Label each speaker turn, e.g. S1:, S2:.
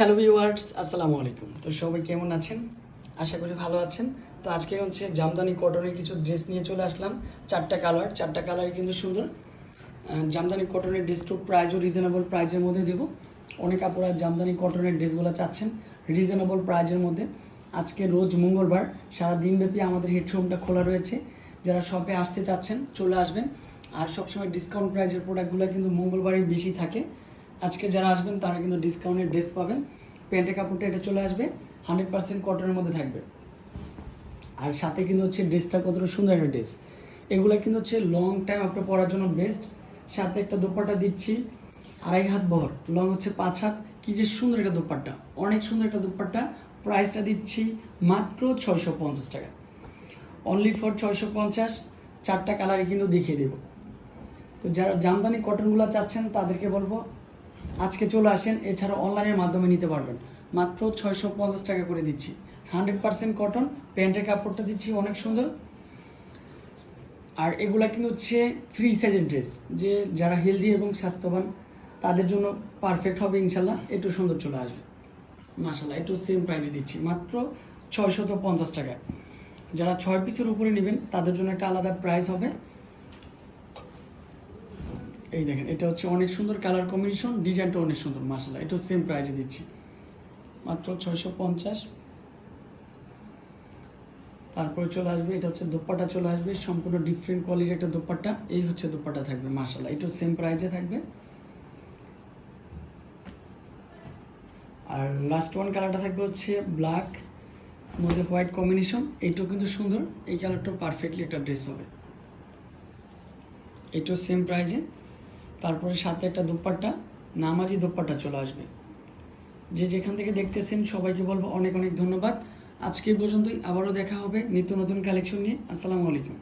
S1: Hello viewers, আসসালামু আলাইকুম। তো সবাই কেমন আছেন? আশা করি ভালো আছেন। তো আজকে হচ্ছে জামদানি কটনের কিছু ড্রেস নিয়ে চলে আসলাম। চারটা কালার চারটা কালার কিন্তু সুন্দর। জামদানি কটনের ড্রেসটু প্রাইজও রিজনেবল প্রাইজের মধ্যে দেবো। অনেক আপনারা জামদানি কটনের ড্রেসগুলো চাচ্ছেন রিজনেবল প্রাইজের মধ্যে। আজকে রোজ মঙ্গলবার, সারা দিনব্যাপী আমাদের হেডশোরুমটা খোলা রয়েছে। যারা শপে আসতে চাচ্ছেন, চলে আসবেন। আর সবসময় ডিসকাউন্ট প্রাইজের প্রোডাক্টগুলো কিন্তু মঙ্গলবারই বেশি থাকে। আজকে যারা আসবেন, তারা কিন্তু ডিসকাউন্টের ড্রেস পাবেন। প্যান্টের কাপড়টা এটা চলে আসবে হান্ড্রেড পার্সেন্ট কটনের মধ্যে থাকবে। আর সাথে কিন্তু হচ্ছে ড্রেসটা কতটা সুন্দর একটা ড্রেস এগুলো কিন্তু হচ্ছে লং টাইম আপনার পরার জন্য বেস্ট সাথে একটা দোপাট্টা দিচ্ছি, আড়াই হাত বহর। লং হচ্ছে পাঁচ হাত। কি যে সুন্দর একটা দোপাট্টা। অনেক সুন্দর একটা দোপাট্টা। প্রাইসটা দিচ্ছি মাত্র ছয়শো পঞ্চাশ টাকা। অনলি ফর ছয়শো পঞ্চাশ। চারটা কালারে কিন্তু দেখিয়ে দেবো। তো যারা জামদানি কটনগুলো চাচ্ছেন, তাদেরকে বলব আজকে চলে আসেন, এছাড়া অনলাইনের মাধ্যমে নিতে পারবেন। মাত্র ছয়শো পঞ্চাশ টাকা করে দিচ্ছি। হান্ড্রেড পার্সেন্ট কটন প্যান্টের কাপড়টা দিচ্ছি, অনেক সুন্দর। আর এগুলা কিন্তু হচ্ছে ফ্রি সাইজের ড্রেস যে যারা হেলদি এবং স্বাস্থ্যবান, তাদের জন্য পারফেক্ট হবে ইনশাল্লাহ, একটু সুন্দর চলে আসবে। মাসাল্লাহ একটু সেম প্রাইসে দিচ্ছি। মাত্র ছয়শত পঞ্চাশ টাকায়। যারা ছয় পিসের উপরে নেবেন, তাদের জন্য একটা আলাদা প্রাইস হবে। এই দেখেন, এটা হচ্ছে অনেক সুন্দর কালার কম্বিনেশন ডিজাইনটা অনেক সুন্দর মাসাল্লাহ এটা সেম প্রাইসে দিচ্ছি। মাত্র ছয়শো পঞ্চাশ। তারপরে চলে আসবে, এটা হচ্ছে দোপাট্টা চলে আসবে, সম্পূর্ণ ডিফারেন্ট কোয়ালিটির একটা দোপাট্টা, এই হচ্ছে দোপাট্টা থাকবে মাসাল্লাহ এটা সেম প্রাইজে থাকবে। আর লাস্ট ওয়ান কালারটা থাকবে হচ্ছে ব্ল্যাক মধ্যে হোয়াইট কম্বিনেশন এইটাও কিন্তু সুন্দর, এই কালারটাও পারফেক্টলি একটা ড্রেস হবে। এটাও সেম প্রাইজে তারপরে সাথে একটা দোপাট্টা, নামাজি দোপাট্টা চলে আসবে। যে যেখান থেকে দেখতেছেন সবাইকে বলব অনেক অনেক ধন্যবাদ। আজকে পর্যন্তই, আবারও দেখা হবে নিত্য নতুন কালেকশন নিয়ে। আসসালামু আলাইকুম।